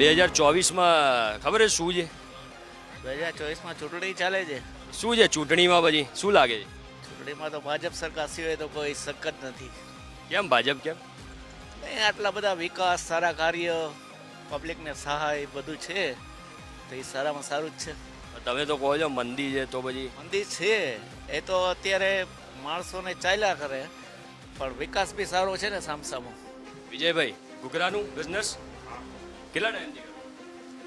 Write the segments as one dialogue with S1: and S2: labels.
S1: બે હજાર ચોવીસમાં ખબર છે શું છે?
S2: બે હજાર ચોવીસમાં ચૂંટણી ચાલે છે.
S1: શું છે ચૂંટણીમાં પછી? શું લાગે છે?
S2: ચૂંટણીમાં તો ભાજપ સરકાર સિવાય તો કોઈ શક નથી.
S1: કેમ ભાજપ કેમ?
S2: નહીં આટલા બધા વિકાસ સારા કાર્ય પબ્લિકને સહાય બધું છે. તો એ સારામાં સારું જ છે.
S1: તમે તો કહો છો મંદી છે તો પછી?
S2: મંદિર છે. એ તો અત્યારે માણસોને ચાલ્યા કરે. પણ વિકાસ બી સારો છે ને સામસામો.
S1: વિજયભાઈ ઘૂઘરાનું બિઝનેસ કેટલા ટાઈમથી?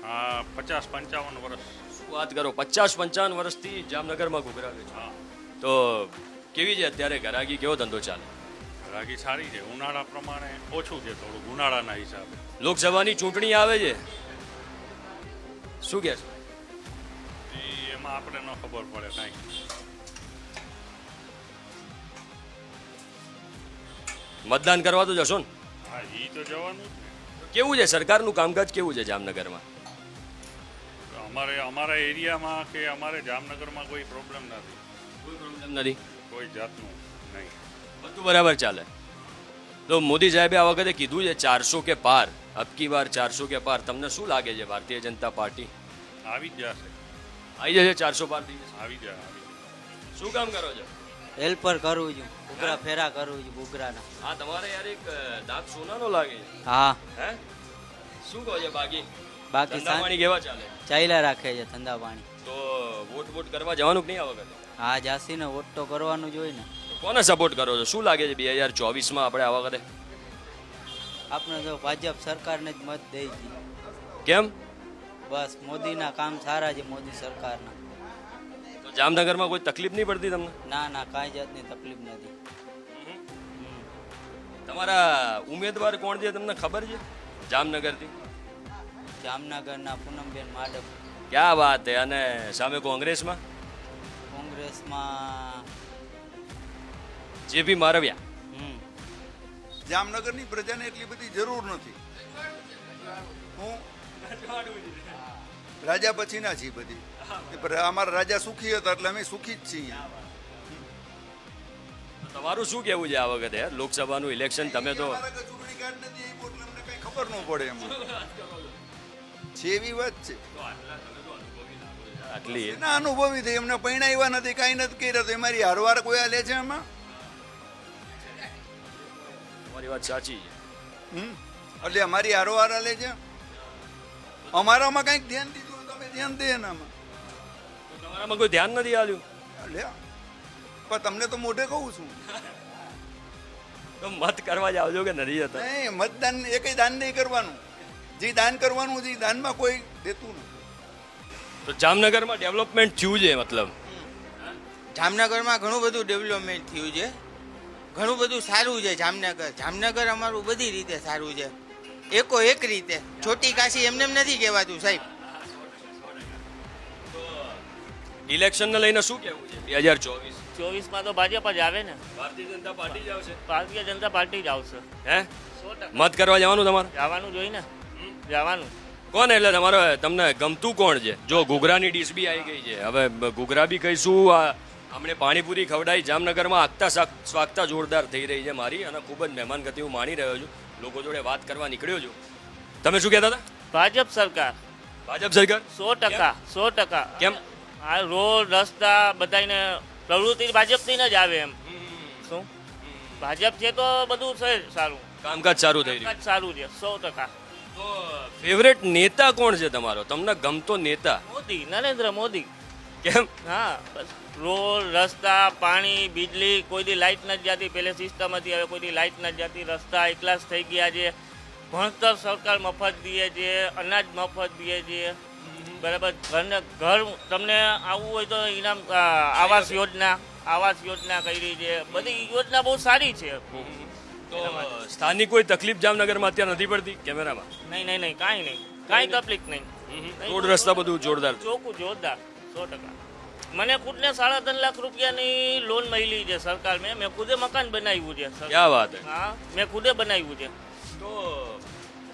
S3: આ પચાસ પંચાવન વર્ષ.
S1: શું વાત કરો? પચાસ પંચાવન વર્ષથી જામનગરમાં ઘૂઘરા વેચો.
S3: હા.
S1: તો કેવી છે અત્યારે? ઘરાગી કેવો ધંધો ચાલે?
S3: ઘરાગી સારી છે. ઉનાળા પ્રમાણે ઓછું છે થોડુંક ઉનાળાના હિસાબે.
S1: લોકસભાની ચૂંટણી આવે છે? શું કહે છે?
S3: એમાં આપણે ન ખબર પડે કાંઈ.
S1: મતદાન કરવા તો જશો ને?
S3: હા એ તો જવાનું
S1: કેવું છે? સરકારનું કામકાજ કેવું છે જામનગરમાં?
S3: અમારે અમારા એરિયામાં કે અમારે જામનગરમાં કોઈ પ્રોબ્લેમ નથી.
S1: કોઈ પ્રોબ્લેમ નથી?
S3: કોઈ જાતનું નહીં.
S1: બધું બરાબર ચાલે. તો મોદી સાહેબે આ વખતે કીધું છે ચારસો કે પાર. અબકી વાર ચારસો કે પાર. તમને શું લાગે છે ભારતીય જનતા પાર્ટી?
S3: આવી જ જશે.
S1: આવી જશે ચારસો પાર થઈ જશે.
S3: આવી જાય
S1: શું કામ કરો છો?
S4: હેલ્પર કરું છું. ઘૂઘરા ફેરા કરું છું ઘૂઘરાના
S1: હા તમારે યાર એક દાંત સોનાનો લાગે
S4: હા.
S1: હે? શું કહો છો બાકી?
S4: બાકી
S1: ધંધા પાણી કેવા ચાલે?
S4: ચાલ્યા રાખે છે ધંધા પાણી.
S1: તો વોટ વોટ કરવા જવાનું કે નહીં આ વખતે?
S4: હા જાસીને વોટ તો કરવાનું જ હોય ને.
S1: કોને સપોર્ટ કરો છો? શું લાગે છે બે હજાર ચોવીસમાં આપણે આ વખતે?
S4: આપણે તો ભાજપ સરકારને જ મત દઈ છીએ
S1: કેમ?
S4: બસ મોદીના કામ સારા છે મોદી સરકારના.
S1: જામનગરમાં કોઈ તકલીફ નહીં પડતી તમને?
S4: ના ના કાંઈ જાતની તકલીફ નથી.
S1: તમારા ઉમેદવાર કોણ છે તમને ખબર છે? જામનગરથી?
S4: જામનગરના પૂનમબેન માડમ
S1: ક્યાં વાત હે? અને સામે કોંગ્રેસમાં?
S4: કોંગ્રેસમાં
S1: જેપી મારવિયા.
S4: હમ.
S5: જામનગરની પ્રજાને એટલી બધી જરૂર નથી. હું રાજા પછીના છીએ બધી. અમારા રાજા સુખી હતા એટલે અમે સુખી જ છીએ.
S1: તમારું શું કેવું છે આ વખતે? લોકસભાનું ઇલેક્શન તમે તો
S5: ખબર ન પડે એમ. છે એવી વાત છે.
S1: આટલી
S5: ના અનુભવી થઈ એમને પૈણાવ્યા નથી કાંઈ નથી કર્યા તો મારી હારવાર કોઈ આ લે છે એમાં
S1: તમારી વાત સાચી છે?
S5: એટલે અમારી હારવાર આ લે છે? અમારામાં કંઈક ધ્યાન દીધું ધ્યાન દે એનામાં.
S1: તમારામાં કોઈ ધ્યાન નથી આવ્યું
S5: લે પણ તમને તો મોઢે કહું છું.
S1: તો મત કરવા જ આવજો કે નથી જતા?
S5: નહીં મતદાન એકય દાન નહીં કરવાનું. જે દાન કરવાનું જે દાનમાં કોઈ દેતું નથી.
S1: તો જામનગરમાં ડેવલપમેન્ટ થયું છે મતલબ?
S6: જામનગરમાં ઘણું બધું ડેવલપમેન્ટ થયું છે. ઘણું બધું સારું છે જામનગર. જામનગર અમારું બધી રીતે સારું છે. એકો એક રીતે. છોટી કાશી એમને એમ નથી કહેવાતું સાહેબ.
S1: ઇલેક્શનને લઈને શું કહેવું છે? બે હજાર ચોવીસ.
S2: ચોવીસમાં તો ભાજપ જ આવે ને.
S1: ભારતીય જનતા પાર્ટી જ આવશે?
S2: ભારતીય જનતા પાર્ટી જ આવશે.
S1: હે? મત કરવા જવાનું તમારે?
S2: જવાનું જોઈ ને. જવાનું.
S1: કોણ એટલે તમારે તમને ગમતું કોણ છે? જો ઘૂઘરાની ડીશ બી આવી ગઈ છે. હવે ઘૂઘરા બી કહીશું આ હમણે પાણીપુરી ખવડાવી જામનગરમાં આગતા સ્વાગતા જોરદાર થઈ રહી છે મારી અને ખૂબ જ મહેમાન ગતિ હું માણી રહ્યો છું. લોકો જોડે વાત કરવા નીકળ્યો છું. તમે શું કહેતા હતા?
S2: ભાજપ સરકાર.
S1: ભાજપ સરકાર?
S2: સો ટકા સો ટકા.
S1: કેમ?
S2: આ રોડ રસ્તા બધાને પ્રવૃત્તિ ભાજપથી જ આવે એમ. શું? ભાજપ છે તો બધું છે સારું.
S1: કામકાજ સારું થઈ રહ્યું.
S2: સારું છે સો ટકા.
S1: તો ફેવરેટ નેતા કોણ છે તમારો? તમને ગમતો નેતા?
S2: મોદી નરેન્દ્ર મોદી.
S1: કેમ?
S2: હા બસ. રોડ રસ્તા પાણી વીજળી કોઈ દી લાઇટ નથી જતી પહેલે સિસ્ટમ હતી હવે કોઈ દી લાઇટ નથી જતી. રસ્તા એકલાસ થઈ ગયા છે. ભણતર સરકાર મફત દે છે અનાજ મફત દે છે. બરાબર. ઘરને ઘર તમને આવવું હોય તો ઇનામ આવાસ યોજના આવાસ યોજના કરી છે. બધી યોજના બહુ સારી છે.
S1: તો સ્થાનિક કોઈ તકલીફ જામનગરમાં અત્યારે નથી પડતી કેમેરામાં?
S2: નહીં નહીં નહીં કાંઈ નહીં. કાંઈ તકલીફ નહીં.
S1: રોડ રસ્તા બધું જોરદાર.
S2: ચોખ્ખું જોરદાર સો ટકા. મને ખુદને સાડા ત્રણ લાખ રૂપિયાની લોન મળી છે સરકાર મેં મેં ખુદે મકાન બનાવ્યું છે.
S1: ક્યાં વાત હા
S2: મેં ખુદે બનાવ્યું છે.
S1: તો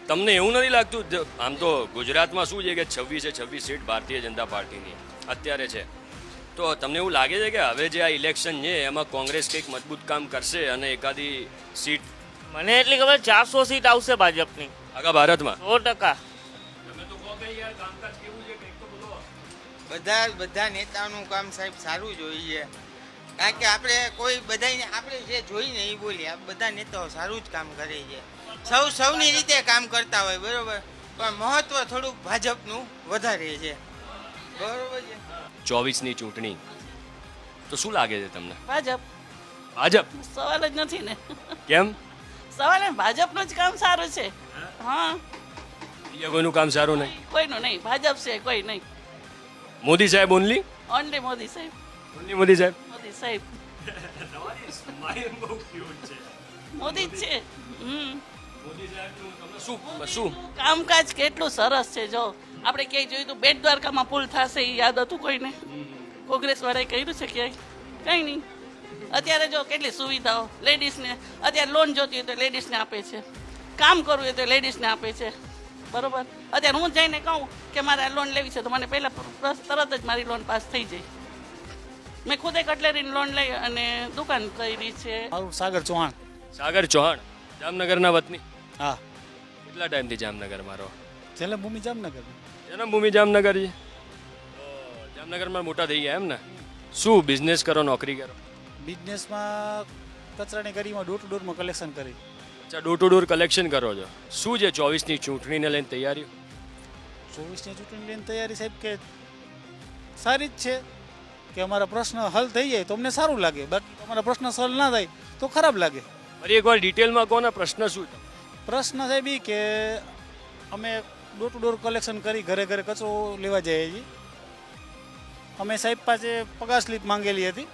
S1: તમને એવું નથી લાગતું? આમ તો ગુજરાતમાં શું છે કે છવ્વીસે છવ્વીસ સીટ ભારતીય જનતા પાર્ટીની અત્યારે છે. તો તમને એવું લાગે છે કે હવે જે આ ઇલેક્શન છે એમાં કોંગ્રેસ કંઈક મજબૂત કામ કરશે અને એકાદી સીટ?
S2: મને એટલી ખબર ચારસો સીટ આવશે ભાજપની.
S1: આખા ભારતમાં?
S2: સો ટકા.
S1: કઈ યાર કામકાજ કેવું છે કંઈક તો બોલો.
S6: બધા બધા નેતાઓનું કામ સાહેબ સારું જ હોય છે. કારણ કે આપણે કોઈ બધાને આપણે જે જોઈને એ બોલીએ આ બધા નેતાઓ સારું જ કામ કરે છે. સૌ સૌની રીતે કામ કરતા હોય બરોબર? પણ મહત્વ થોડુંક ભાજપનું વધારે છે. બરોબર છે?
S1: ચોવીસની ચૂંટણી. તો શું લાગે છે તમને?
S7: ભાજપ.
S1: ભાજપ?
S7: સવાલ જ નથી ને.
S1: કેમ?
S7: સવાલ ભાજપનું જ કામ સારું છે. હા.
S1: બીજા કોઈનું કામ સારું નહીં?
S7: કોઈનું નહીં ભાજપ છે કોઈ નહીં.
S1: મોદી સાહેબ ઓનલી
S7: ઓનલી મોદી સાહેબ.
S1: ઓનલી મોદી સાહેબ?
S7: મોદી સાહેબ. મોદી જ છે હમ.
S1: શું? શું
S7: કામકાજ કેટલું સરસ છે જો. આપણે ક્યાંય જોયું તો બેટ દ્વારકામાં પુલ થશે એ યાદ હતું કોઈને? કોંગ્રેસ વાળાએ કર્યું છે ક્યાંય? કંઈ નહીં. અત્યારે જો કેટલી સુવિધાઓ લેડીઝને અત્યારે લોન જોતી હોય તો લેડીઝને આપે છે. કામ કરવું હોય તો લેડીઝને આપે છે. બરોબર? અત્યારે હું જઈને કહું કે મારે લોન લેવી છે તો મને પહેલાં તરત જ મારી લોન પાસ થઈ જાય. મેં ખુદે કટલેરીની લોન લઈ અને દુકાન કરી છે.
S8: મારું સાગર ચૌહાણ.
S1: સાગર ચૌહાણ જામનગરના વતની.
S8: હા.
S1: કેટલા ટાઈમથી જામનગર મારો?
S8: જન્મભૂમિ જામનગર.
S1: જન્મભૂમિ જામનગર છે. જામનગરમાં મોટા થઈ ગયા એમ ને? શું બિઝનેસ કરો નોકરી કરો?
S8: બિઝનેસમાં કચરાની કરીમાં ડોર ટુ ડોરમાં કલેક્શન કરી.
S1: અચ્છા ડોર ટુ ડોર કલેક્શન કરો છો. શું છે ચોવીસની ચૂંટણીને લઈને તૈયારીઓ?
S8: ચોવીસની ચૂંટણી લઈને તૈયારી સાહેબ કે સારી જ છે. કે અમારા પ્રશ્ન હલ થઈ જાય તો અમને સારું લાગે. બાકી અમારા પ્રશ્ન હલ ના થાય તો ખરાબ લાગે.
S1: ફરી એકવાર ડિટેલમાં કોના પ્રશ્ન શું
S8: પ્રશ્ન સાહેબ એ કે અમે ડોર ટુ ડોર કલેક્શન કરી ઘરે ઘરે કચરો લેવા જઈએ છીએ. અમે સાહેબ પાસે પગાર સ્લીપ માંગેલી હતી.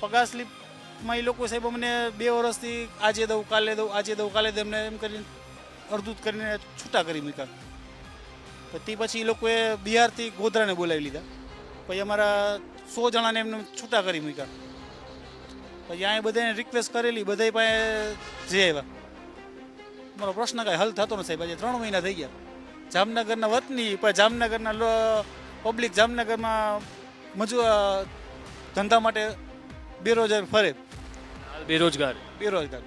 S8: પગાર સ્લીપમાં એ લોકો સાહેબ અમને બે વર્ષથી આજે દઉં કાલે દઉં આજે દઉં કાલે દઉં એમને એમ કરીને અડધું કરીને છૂટા કરી મૂક્યા. તે પછી એ લોકોએ બિહારથી ગોધરાને બોલાવી લીધા. પછી અમારા સો જણાને એમને છૂટા કરી મૂક્યા. પછી અહીંયા બધાને રિક્વેસ્ટ કરેલી બધા પાસે જે આવ્યા. મારો પ્રશ્ન કાંઈ હલ થતો નથી સાહેબ આજે ત્રણ મહિના થઈ ગયા. જામનગરના વતની પણ જામનગરના પબ્લિક જામનગરમાં મજૂ ધંધા માટે બેરોજગાર ફરે.
S1: બેરોજગાર.
S8: બેરોજગાર.